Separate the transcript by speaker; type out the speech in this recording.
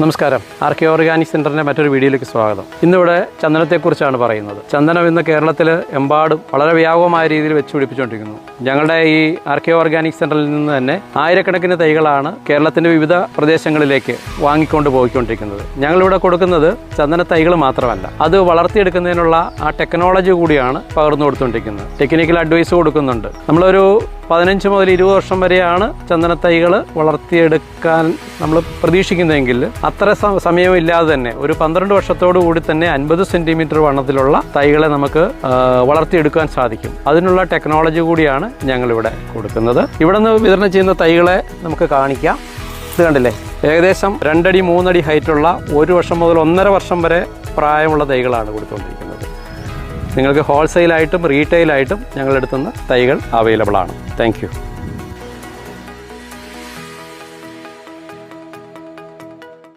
Speaker 1: നമസ്കാരം. R K organic സെന്ററിന്റെ മറ്റൊരു വീഡിയോയിലേക്ക് സ്വാഗതം. ഇന്നിവിടെ ചന്ദനത്തെക്കുറിച്ചാണ് പറയുന്നത്. ചന്ദനം ഇന്ന് കേരളത്തിൽ എമ്പാടും വളരെ വ്യാപകമായ രീതിയിൽ വെച്ച് പിടിപ്പിച്ചുകൊണ്ടിരിക്കുന്നു ഞങ്ങളുടെ ഈ ആർ കെ ഓർഗാനിക് സെന്ററിൽ നിന്ന് തന്നെ ആയിരക്കണക്കിന് തൈകളാണ് കേരളത്തിന്റെ വിവിധ പ്രദേശങ്ങളിലേക്ക് വാങ്ങിക്കൊണ്ട് പോയിക്കൊണ്ടിരിക്കുന്നത്. ഞങ്ങളിവിടെ കൊടുക്കുന്നത് ചന്ദന തൈകൾ മാത്രമല്ല. അത് വളർത്തിയെടുക്കുന്നതിനുള്ള ആ ടെക്നോളജി കൂടിയാണ് പകർന്നു കൊടുത്തുകൊണ്ടിരിക്കുന്നത്. ടെക്നിക്കൽ അഡ്വൈസ് കൊടുക്കുന്നുണ്ട്. നമ്മളൊരു പതിനഞ്ച് മുതൽ ഇരുപത് വർഷം വരെയാണ് ചന്ദന തൈകൾ വളർത്തിയെടുക്കാൻ നമ്മൾ പ്രതീക്ഷിക്കുന്നതെങ്കിൽ അത്ര സമയമില്ലാതെ തന്നെ ഒരു പന്ത്രണ്ട് വർഷത്തോടു കൂടി തന്നെ അൻപത് സെന്റിമീറ്റർ വണ്ണത്തിലുള്ള തൈകളെ നമുക്ക് വളർത്തിയെടുക്കാൻ സാധിക്കും. അതിനുള്ള ടെക്നോളജി കൂടിയാണ് ഞങ്ങൾ ഇവിടെ കൊടുക്കുന്നത്. ഇവിടെ നിന്ന് വിതരണം ചെയ്യുന്ന തൈകളെ നമുക്ക് കാണിക്കാം. ഇത് കണ്ടില്ലേ? ഏകദേശം രണ്ടടി മൂന്നടി ഹൈറ്റുള്ള ഒരു വർഷം മുതൽ ഒന്നര വർഷം വരെ പ്രായമുള്ള തൈകളാണ് കൊടുത്തുകൊണ്ടിരിക്കുന്നത്. നിങ്ങൾക്ക് ഹോൾസെയിലായിട്ടും റീറ്റെയിലായിട്ടും ഞങ്ങളെടുത്തുന്ന തൈകൾ അവൈലബിൾ ആണ്. താങ്ക്